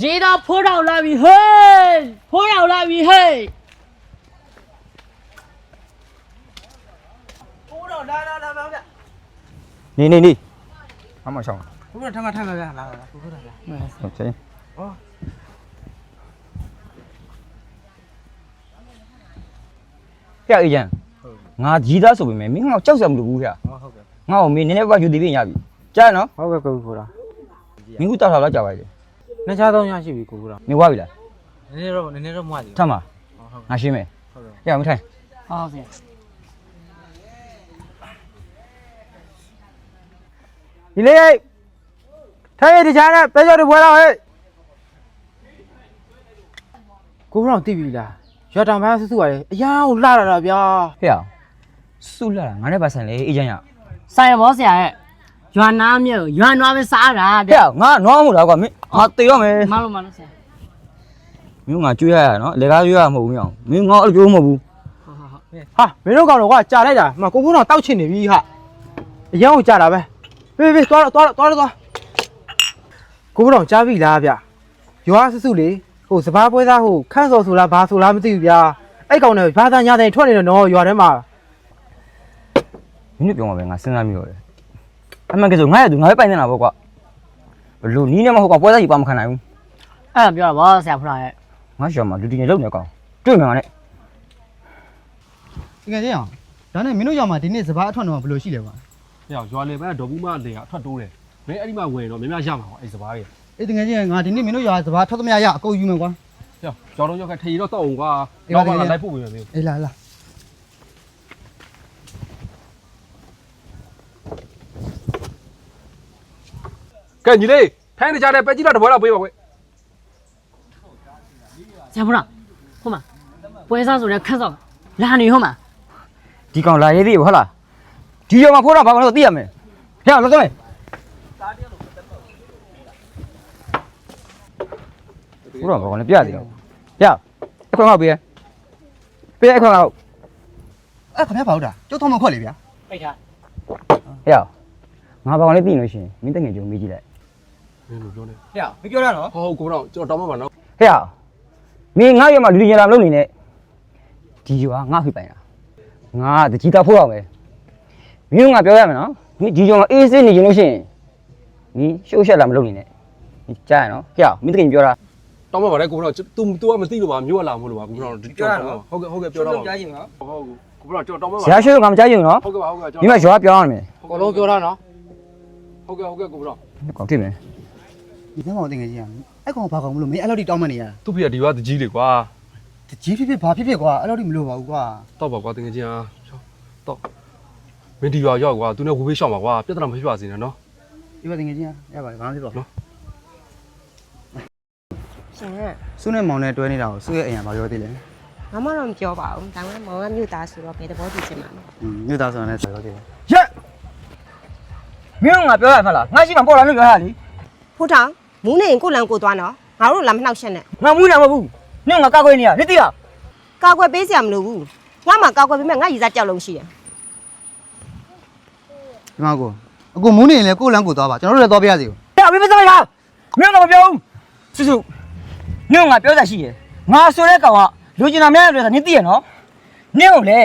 ကြေးတော့ဖိုးတော်လာပြီဟေးဖိုးတော်လာပြီဟေးဘိုးတော်လာလာလာပါဗျနေနေနေအမရှောင်းဘိုးတော်ထမထမဗျလာလာဘိုးတော်လာဟုတ်ချင်းဟောဖျက်အေးချမ်းငါကြီးသားဆိုပေမဲ့မင်းငါ့ကိုကြောက်စရာမလိုဘူးဖျက်ဟောဟုတ်ကဲ့ငါ့ကိုမင်းနည်းနည်းပါးယူသေးပြင်ရပြီကြားနော်ဟုတ်ကဲ့ကိုဘိုးတော်မင်းကတောက်ထားတော့ကြာပါလေ နှစ်ခြားသုံးရရှိပြီကိုဘိုးတော်နေဝါပြီလားနည်းနည်းတော့နည်းနည်းတော့မွားသေးထမ်းပါဟုတ်ဟုတ်ငါရှင်းမယ်ဟုတ်ကဲ့ဖျက်မထိုင်ဟုတ်ဆရာဒီလေးထိုင်ရဒီချာနဲ့ပဲကြော်တပွဲတော့ဟဲ့ကိုဘိုးတော်သိပြီလားရွာတောင်ပိုင်းဆူဆူပါလေအရာကိုလှလာတာဗျာဖျက်စုလာတာငါနဲ့ပါဆန်လေအေးချမ်းရဆိုင်ရဘောဆရာရဲ့ ရွာနာမြို့ရွာနွားပဲစားတာဖျက်ငါနွားမို့လားကွာမင်းငါတေတော့မယ်မလို့မလို့ဆရာမင်းငါကျွေးရရနော်လေကားကျွေးရမဟုတ်ဘူးမင်းအောင်မင်းငါအဲ့လိုကျွေးမဟုတ်ဘူးဟုတ်ဟုတ်ဟုတ်ဟာမင်းတို့ကောင်တော့ကွာကြာလိုက်တာမကိုဘိုးတော်တောက်ချင်နေပြီဟာအရာကိုကြာတာပဲပြေးပြေးသွားတော့သွားတော့သွားတော့သွားကိုဘိုးတော်ကြားပြီလားဗျရွာဆူဆူလေဟိုစပားပွဲသားဟိုခန့်စော်ဆိုလားဘာဆိုလားမသိဘူးဗျာအဲ့ကောင်နဲ့ဘာသာညာတဲ့ထွက်နေတော့နော်ရွာထဲမှာမင်းတို့ပြောမှာပဲငါစဉ်းစားမိတော့တယ် အမှန်ကဆိုငါရသူငါပဲပိုင်နေတာပေါ့ကွာဘလို့နီးနေမဟုတ်ကွာပွဲစားကြီးပါမခံနိုင်ဘူးအဲ့ဒါပြောတာဘောဆရာဖလားရဲ့ငါရှောင်းမှာလူတင်နေလောက်နေကောင်တွေ့မှာနဲ့တကယ်ကြီးအောင်ဒါနဲ့မင်းတို့ရောက်မှာဒီနေ့စပားအထွတ်တော့ဘယ်လိုရှိလဲကွာ။ဟဲ့ရွာလေဘက်ဒေါ်ဘူးမလေအထွက်တိုးတယ်။မင်းအဲ့ဒီမှာဝင်တော့များများရမှာပေါ့အဲ့စပားကြီးအေးတကယ်ကြီးငါဒီနေ့မင်းတို့ရောက်စပားထွက်သမျှရအကုန်ယူမယ်ကွာ။ဟဲ့ကျော်တော့ရောက်ကထေရီတော့တော့အောင်ကွာအေး။ပါတော့တကယ်မှကြီးလိုက်ပို့ပေးမယ်မင်းအေးလာလာ။ ကဲညီလေးထိုင်းနေကြတဲ့ပဲကြီးတော့တပွဲတော့ပေးပါကွယ်ဆရာဖလားဟုတ်မှာပွဲစားဆိုတဲ့ခက်စောက်လာနေဟုတ်မှာဒီကောင်လာရေးသေးဘူးဟုတ်လားဒီရောမှာဖိုးတော့ဘာလို့သိရမယ်ဟဲ့လောက်တော့မယ်ဖိုးတော့ဘာလို့ပြသေးအောင်ဟဲ့အခွင့်အောက်ပေးရပေးအခွင့်အောက်အဲ့ခင်ဗျားဘာလို့တာကျုပ်ထောက်မခွက်လေဗျာပိတ်ထားဟဲ့ငါဘာလို့သိလို့ရှိရင်မင်းတငယ်ကြုံမေးကြည့်လိုက်။ မင်းလိုပြောနေဟဲ့မပြောရတော့။ဟောကိုတော့ကျွန်တော်တောင်းမှပါနော်ဟဲ့မင်းငါရမှာလူတင်ကြလာမလုပ်နေနဲ့ဒီရွာငါဖိပိုင်တာငါတကြီးတာဖိုးအောင်ပဲမင်းကငါပြောရမယ်နော်မင်းဒီကြောင်အေးစင်းနေရင်လို့ရှိရင်မင်းရှုပ်ရှက်လာမလုပ်နေနဲ့ကြားရနော်ဟဲ့မင်းတကယ်ပြောတာ။တောင်းမှပါလေကိုတော့ तू तू ကမသိလို့ပါမျိုးလာမို့လို့ပါကိုတော့ဟုတ်ကဲ့ဟုတ်ကဲ့ပြောတော့ပါကြားချင်နော်ဟုတ်ကိုတော့ကျွန်တော်တောင်းမှပါဇာရှိုးကမကြားချင်ဘူးနော်ဟုတ်ကဲ့ပါဟုတ်ကဲ့ကျွန်မိမရွာပြောင်းရမယ်ကိုလုံးပြောတာနော်ဟုတ်ကဲ့ဟုတ်ကဲ့ကိုတော့ကောင်းဖြစ်မယ် ဒီထဲမှာတကယ်ကြီးအောင်အဲ့ကောင်ဘာကောင်မလို့မင်းအဲ့လောက်ထိတောင်းမနေရတာသူ့ဖေကဒီရွာတကြီးလေကွာတကြီးဖြစ်ဖြစ်ဘာဖြစ်ဖြစ်ကွာအဲ့လောက်ထိမလို့ပါဘူးကွာ။တော့ပါကွာတင်ငယ်ချင်းအား။တော့မင်းဒီရွာရောက်ကွာသူနဲ့ဝေးဝေးရှောင်းပါကွာပြဿနာမဖြစ်ပါစေနဲ့နော်ဒီပါတကယ်ကြီးရပါဘာမှဖြစ်ပါရှင်ကစုနဲ့မောင်နဲ့တွဲနေတာကိုစုရဲ့အိမ်ကဘာပြောသေးလဲမမတော့မပြောပါဘူးဒါပေမဲ့မောင်ကမြို့သားဆိုတော့ဘယ်သဘောတူချင်မှာလဲอืมမြို့သားဆိုတဲ့ပြောသေးတယ်ရက်မင်းကငါပြောရမှာလားငါရှိမှပေါ်လာလို့ပြောရလေဖိုးထောင် မူးနေရင်ကိုယ်လန်ကိုသွားနော်ငါတို့လာမနှောက်ရှက်နဲ့ငါမူးနေမှာမဟုတ်ဘူးနင့်ငါကောက်ခွေးနေရနေသိလားကာကွယ်ပေးစရာမလိုဘူးငါမှကာကွယ်ပေးမဲ့ငါရည်စားကြောက်လုံးရှိတယ်ဒီမှာကိုအကိုမူးနေရင်လည်းကိုယ့်လမ်းကိုသွားပါကျွန်တော်တို့လည်းသွားပြရစီကိုဟဲ့မင်းမစမရမင်းကမပြောဘူးစုစုနင့်ငါပြောတာရှိတယ်ငါဆိုတဲ့ကောင်ကလူကျင်တာများတယ်ဆိုတာနင်သိရနော်နင့်ကိုလေ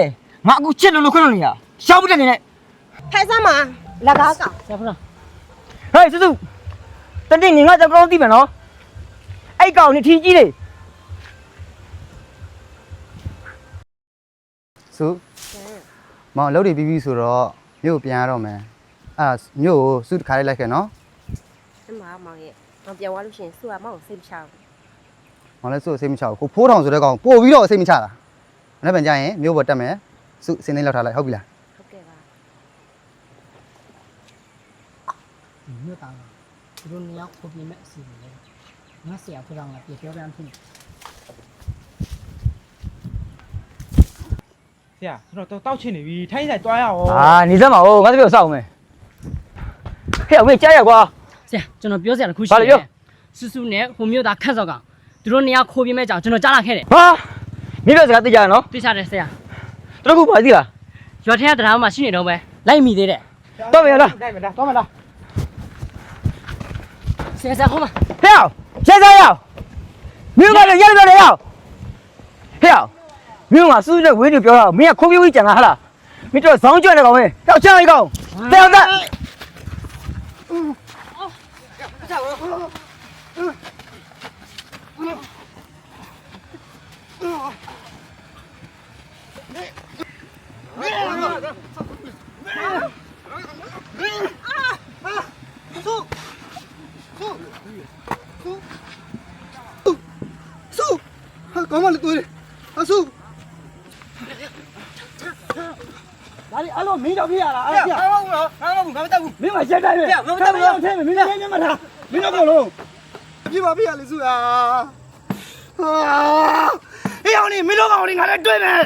ငါအခုချစ်လို့လို့ခွင့်လို့နေရရှောက်ပြတဲ့နေနဲ့ဖဲဆမ်းမှာလက်ကားကောင်ဆရာဖလားဟဲ့စုစု တတိနေငါကြောက်ကောင်းသိမယ်နော်အဲ့ကောင်နေထီကြီးလေစုမောင်အလုပ်တွေပြီးပြီဆိုတော့မြို့ကိုပြန်ရတော့မယ်အဲ့ဒါမြို့ကိုစုတစ်ခါလေးလိုက်ခဲ့နော်အမမောင်ရဲ့မောင်ပြောင်းသွားလို့ရှိရင်သူ့ကမောင်ကိုစိတ်မချဘူးမောင်လည်းစုအစိတ်မချဘူးကိုဖိုးထောင်ဆိုတဲ့ကောင်ပို့ပြီးတော့အစိတ်မချတာမနေ့ပြန်ကြရင်မြို့ပေါ်တက်မယ်စုစင်းသိန်းလောက်ထားလိုက်ဟုတ်ပြီလားဟုတ်ကဲ့ပါမြို့သားသူ တို့နေရောက်ခိုးပြမဲ့အစီအစဉ်လေးငါဆရာဖလားကပြေပြောပြမ်းဖြစ်နေဆရာကျွန်တော်တောက်ချင်နေပြီထိုင်းဆိုင်သွားရအောင် အာနေစမ်းပါဦးငါတပည့်ကိုစောက်မယ်ဟဲ့အမေကြားရကွာ ဆရာကျွန်တော်ပြောစရာတစ်ခုရှိဘာလဲပြော ဆူဆူနဲ့ဟိုမြို့သားခက်စောက်ကသူတို့နေရောက်ခိုးပြမဲ့ကြောင်ကျွန်တော်ကြားလာခဲ့တယ်ဟာမင်းပြောစကားသိကြရနော်သိချတယ်ဆရာတို့ကဘာသိလားရွာထဲကတရားမှာရှိနေတော့ပဲလိုက်မိသေးတယ်တော့မရလားနိုင်မလားတော့မလား ဆရာဆရာဟိုမှာဟဲ့ရက်စားရအောင်မင်းကလည်းရက်ရက်ရအောင်ဟဲ့အောင်မင်းကစူးနဲ့ဝင်းတွေပြောတော့မင်းကခိုးပြေးပြီးကြံလာဟလားမင်းတို့ဇောင်းကျွတ်နေကောင်ပဲတောက်ချလိုက်ကောင်တဲအောင်တက် ဆုဟာ ကောင်းမလေးတွေ့တယ်အဆုဒါလေးအလုံးမင်းတော့ပြရလားအဲ့ဒါငါမဟုတ်တော့ငါမဟုတ်ငါမတက်ဘူးမင်းမရက်တိုင်းပဲငါမတက်ဘူးငါမထဲမင်းလည်းညမထားမင်းတော့ပြောလို့ပြပါပြရလေဆုဟာဟာဟေးအောင်နေမင်းတို့ကောင်လေးငါလည်းတွေ့မယ်